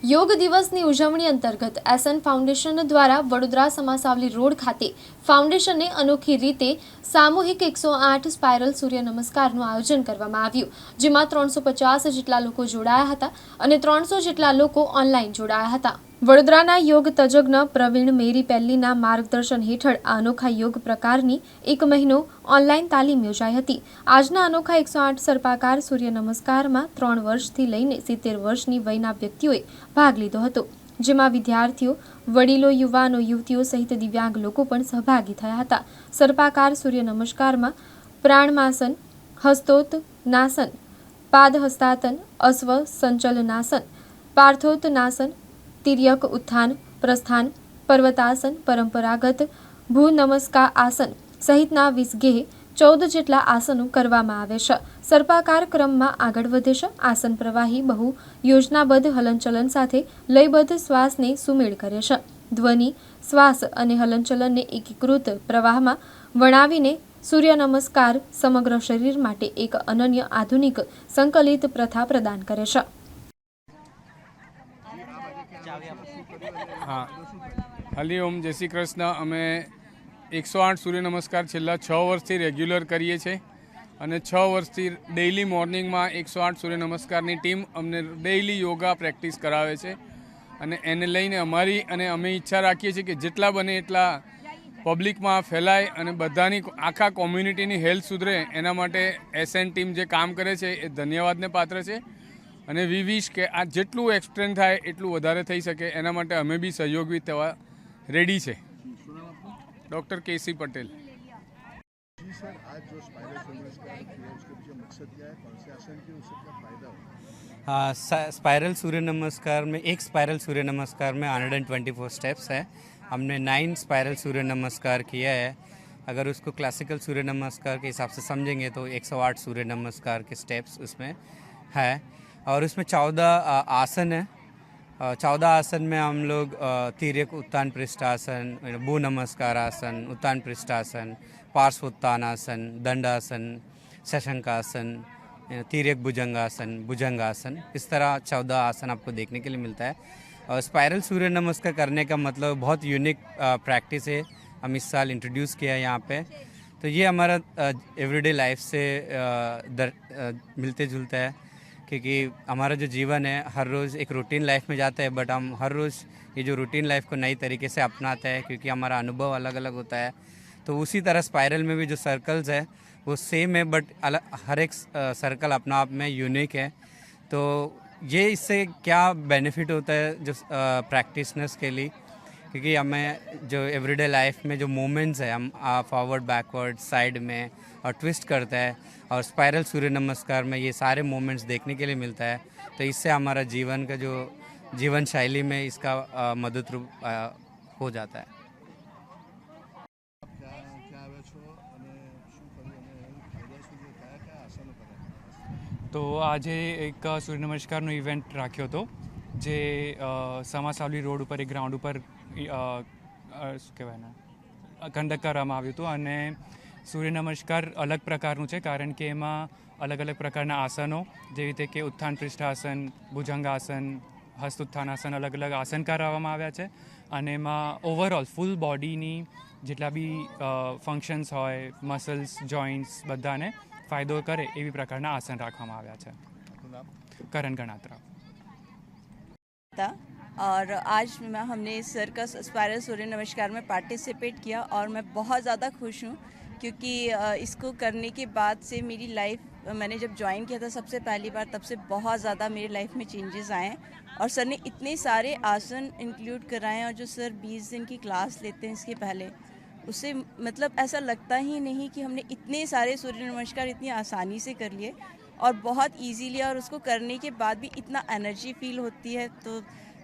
યોગ દિવસની ઉજવણી અંતર્ગત એસએન ફાઉન્ડેશન દ્વારા વડોદરા સમાસાવલી રોડ ખાતે ફાઉન્ડેશને અનોખી રીતે સામૂહિક એકસો આઠ સ્પાયરલ સૂર્ય નમસ્કારનું આયોજન કરવામાં આવ્યું, જેમાં ત્રણસો પચાસ જેટલા લોકો જોડાયા હતા અને ત્રણસો જેટલા લોકો ઓનલાઈન જોડાયા હતા. વડોદરાના યોગ તજજ્ઞ પ્રવીણ મેરી પેલ્લીના માર્ગદર્શન હેઠળ અનોખા યોગ પ્રકારની એક મહિનો ઓનલાઈન તાલીમ યોજાઈ હતી. આજના અનોખા એકસો આઠ સર્પાકાર સૂર્ય નમસ્કારમાં ત્રણ વર્ષથી લઈને સિત્તેર વર્ષની વયના વ્યક્તિઓએ ભાગ લીધો હતો. જેમાં વિદ્યાર્થીઓ, વડીલો, યુવાનો, યુવતીઓ સહિત દિવ્યાંગ લોકો પણ સહભાગી થયા હતા. સર્પાકાર સૂર્ય નમસ્કારમાં પ્રાણમાસન હસ્તોત્નાસન પાદહસ્તાતન, અશ્વ સંચલનાસન, પાર્થોત્નાસન તિર્યક ઉત્થાન, પ્રસ્થાન, પર્વતાસન, પરંપરાગત ભૂ નમસ્કાર આસન સહિતના વિસગેહ ચૌદ જેટલા આસનો કરવામાં આવે છે. સર્પાકાર ક્રમમાં આગળ વધે છે. આસન પ્રવાહી બહુ યોજનાબદ્ધ હલનચલન સાથે લયબદ્ધ શ્વાસને સુમેળ કરે છે. ધ્વનિ, શ્વાસ અને હલનચલનને એકીકૃત પ્રવાહમાં વણાવીને સૂર્ય નમસ્કાર સમગ્ર શરીર માટે એક અનન્ય આધુનિક સંકલિત પ્રથા પ્રદાન કરે છે. હા. હરિઓમ જય શ્રી કૃષ્ણ. અમે એકસો આઠ સૂર્ય નમસ્કાર છેલ્લા છ વર્ષથી રેગ્યુલર કરીએ છીએ અને છ વર્ષથી ડેઇલી મોર્નિંગમાં એકસો આઠ સૂર્ય નમસ્કારની ટીમ અમને ડેઇલી યોગા પ્રેક્ટિસ કરાવે છે અને એને લઈને અમારી અને અમે ઈચ્છા રાખીએ છીએ કે જેટલા બને એટલા પબ્લિકમાં ફેલાય અને બધાની આખા કોમ્યુનિટીની હેલ્થ સુધરે. એના માટે એસએન ટીમ જે કામ કરે છે એ ધન્યવાદને પાત્ર છે. અને વી વિશ કે આ જેટલું એક્સટેન્ડ થાય એટલું વધારે થઈ શકે એના માટે અમે બી સહયોગી થવા રેડી છે ડૉક્ટર કેસી પટેલ जी सर आज जो स्पाइरल नमस्कार किया उसके पीछे मकसद क्या है कौन से आसन के उससे क्या फायदा होगा हाँ सा- स्पाइरल सूर्य नमस्कार में एक स्पाइरल सूर्य नमस्कार में hundred and twenty four steps है हमने नाइन स्पाइरल सूर्य नमस्कार किया है अगर उसको क्लासिकल सूर्य नमस्कार के हिसाब से समझेंगे तो 108 सूर्य नमस्कार के स्टेप्स उसमें है और उसमें चौदह आसन है। चौदह आसन में हम लोग तिर्यक उत्तान पृष्ठासन भू नमस्कार आसन उत्तान पृष्ठासन पार्श्व उत्तानासन दंडासन शशंकासन तिर्यक भुजंगासन भुजंगासन इस तरह चौदह आसन आपको देखने के लिए मिलता है। और स्पायरल सूर्य नमस्कार करने का मतलब बहुत यूनिक प्रैक्टिस है। हम इस साल इंट्रोड्यूस किया है यहाँ पे। तो ये हमारा एवरीडे लाइफ से दर, मिलते जुलता है। क्योंकि हमारा जो जीवन है, हर रोज़ एक रूटीन लाइफ में जाता है बट हम हर रोज़ ये जो रूटीन लाइफ को नई तरीके से अपनाते हैं क्योंकि हमारा अनुभव अलग अलग होता है। तो उसी तरह स्पाइरल में भी जो सर्कल्स है, वो सेम है बट अलग, हर एक सर्कल अपना आप में यूनिक है। तो ये इससे क्या बेनिफिट होता है जो प्रैक्टिसनर्स के लिए? क्योंकि हमें जो एवरीडे लाइफ में जो मूवमेंट्स है हम फॉरवर्ड बैकवर्ड साइड में और ट्विस्ट करते हैं और स्पाइरल सूर्य नमस्कार में ये सारे मूवमेंट्स देखने के लिए मिलता है तो इससे हमारा जीवन का जो जीवन शैली में इसका अ, मदद रूप अ, हो जाता है क्या क्या આવે છો અને શું કર્યું અને એનું ફાયદા શું છે કયા કયા આસનો કર્યા તો આજે એક સૂર્ય નમસ્કારનો ઇવેન્ટ રાખ્યો હતો જે અ, સમાસાવલી રોડ ઉપર એક ગ્રાઉન્ડ ઉપર અ, અ, શું કહેવાય ને કંડક્ટ કરવામાં આવ્યું હતું અને સૂર્ય નમસ્કાર અલગ પ્રકારનું છે કારણ કે એમાં અલગ અલગ પ્રકારના આસનો જેવી રીતે કે ઉત્થાન પૃષ્ઠાસન ભુજંગાસન હસ્ત ઉત્થાનાસન અલગ અલગ આસન કરાવવામાં આવ્યા છે અને એમાં ઓવરઓલ ફૂલ બોડીની જેટલા બી ફંક્શન્સ હોય મસલ્સ જોઈન્ટ્સ બધાને ફાયદો કરે એવી પ્રકારના આસન રાખવામાં આવ્યા છે. કરણ ગણાત્રા. और आज मैं, हमने सर का स्पायरल सूर्य नमस्कार में पार्टिसिपेट किया और मैं बहुत ज़्यादा खुश हूँ क्योंकि इसको करने के बाद से मेरी लाइफ, मैंने जब ज्वाइन किया था सबसे पहली बार, तब से बहुत ज़्यादा मेरी लाइफ में चेंजेस आए और सर ने इतने सारे आसन इंक्लूड कराए और जो सर 20 दिन की क्लास लेते हैं इसके पहले उससे मतलब ऐसा लगता ही नहीं कि हमने इतने सारे सूर्य नमस्कार इतनी आसानी से कर लिए और बहुत इजीली और उसको करने के बाद भी इतना एनर्जी फील होती है तो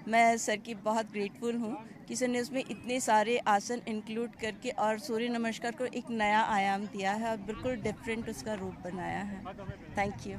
मैं सर की बहुत ग्रेटफुल हूँ कि सर ने उसमें इतने सारे आसन इंक्लूड करके और सूर्य नमस्कार को एक नया आयाम दिया है और बिल्कुल डिफरेंट उसका रूप बनाया है। Thank you